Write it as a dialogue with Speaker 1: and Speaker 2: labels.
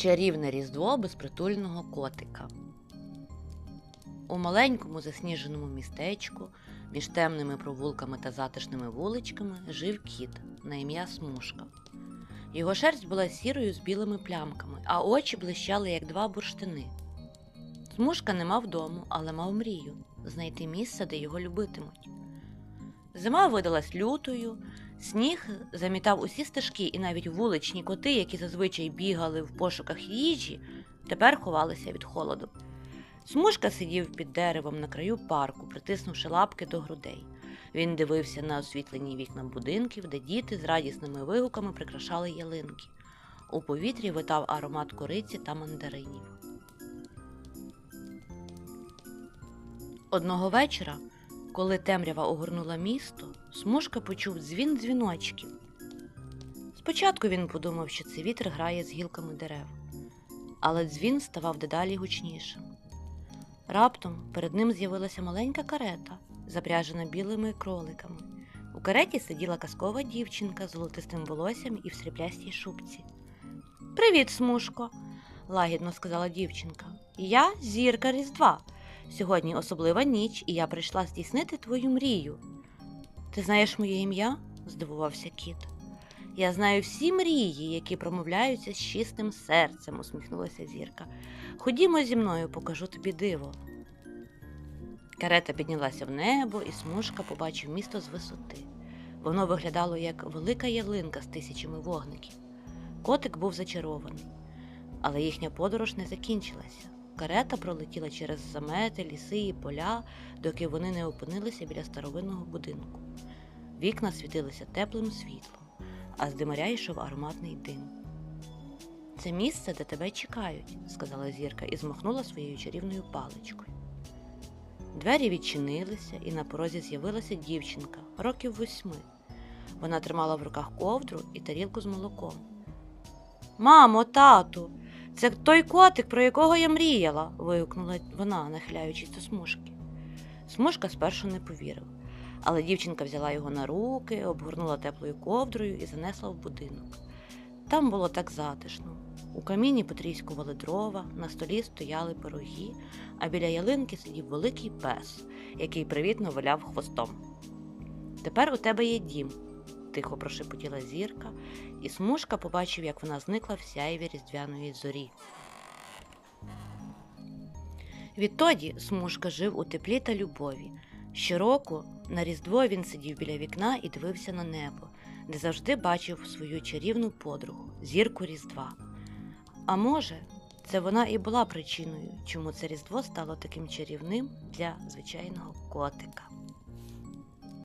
Speaker 1: Чарівне різдво безпритульного котика. У маленькому засніженому містечку між темними провулками та затишними вуличками жив кіт на ім'я Смушка. Його шерсть була сірою з білими плямками, а очі блищали, як два бурштини. Смушка не мав дому, але мав мрію знайти місце, де його любитимуть. Зима видалась лютою, сніг замітав усі стежки, і навіть вуличні коти, які зазвичай бігали в пошуках їжі, тепер ховалися від холоду. Смужка сидів під деревом на краю парку, притиснувши лапки до грудей. Він дивився на освітлені вікна будинків, де діти з радісними вигуками прикрашали ялинки. У повітрі витав аромат кориці та мандаринів. Одного вечора, коли темрява огорнула місто, смужка почув дзвін дзвіночків. Спочатку він подумав, що це вітер грає з гілками дерев, але дзвін ставав дедалі гучнішим. Раптом перед ним з'явилася маленька карета, запряжена білими кроликами. У кареті сиділа казкова дівчинка з золотистим волоссям і в сріблястій шубці. Привіт, смужко, лагідно сказала дівчинка. Я зірка Різдва. Сьогодні особлива ніч, і я прийшла здійснити твою мрію. Ти знаєш моє ім'я? здивувався кіт. Я знаю всі мрії, які промовляються з чистим серцем, усміхнулася зірка. Ходімо зі мною, покажу тобі диво. Карета піднялася в небо, і смужка побачив місто з висоти. Воно виглядало як велика ялинка з тисячами вогників. Котик був зачарований, але їхня подорож не закінчилася. Карета пролетіла через замети, ліси і поля, доки вони не опинилися біля старовинного будинку. Вікна світилися теплим світлом, а з димаря йшов ароматний дим. Це місце, де тебе чекають, сказала зірка і змахнула своєю чарівною паличкою. Двері відчинилися, і на порозі з'явилася дівчинка років восьми. Вона тримала в руках ковдру і тарілку з молоком. Мамо, тату, це той котик, про якого я мріяла. вигукнула вона, нахиляючись до смужки. Смужка спершу не повірив, але дівчинка взяла його на руки, обгорнула теплою ковдрою і занесла в будинок. Там було так затишно. У каміні потріскували дрова, на столі стояли пироги, а біля ялинки сидів великий пес, який привітно виляв хвостом. Тепер у тебе є дім, тихо прошепотіла зірка, і смужка побачив, як вона зникла в сяйві різдвяної зорі. Відтоді смужка жив у теплі та любові. Щороку на Різдво він сидів біля вікна і дивився на небо, де завжди бачив свою чарівну подругу, зірку Різдва. А може, це вона і була причиною, чому це Різдво стало таким чарівним для звичайного котика.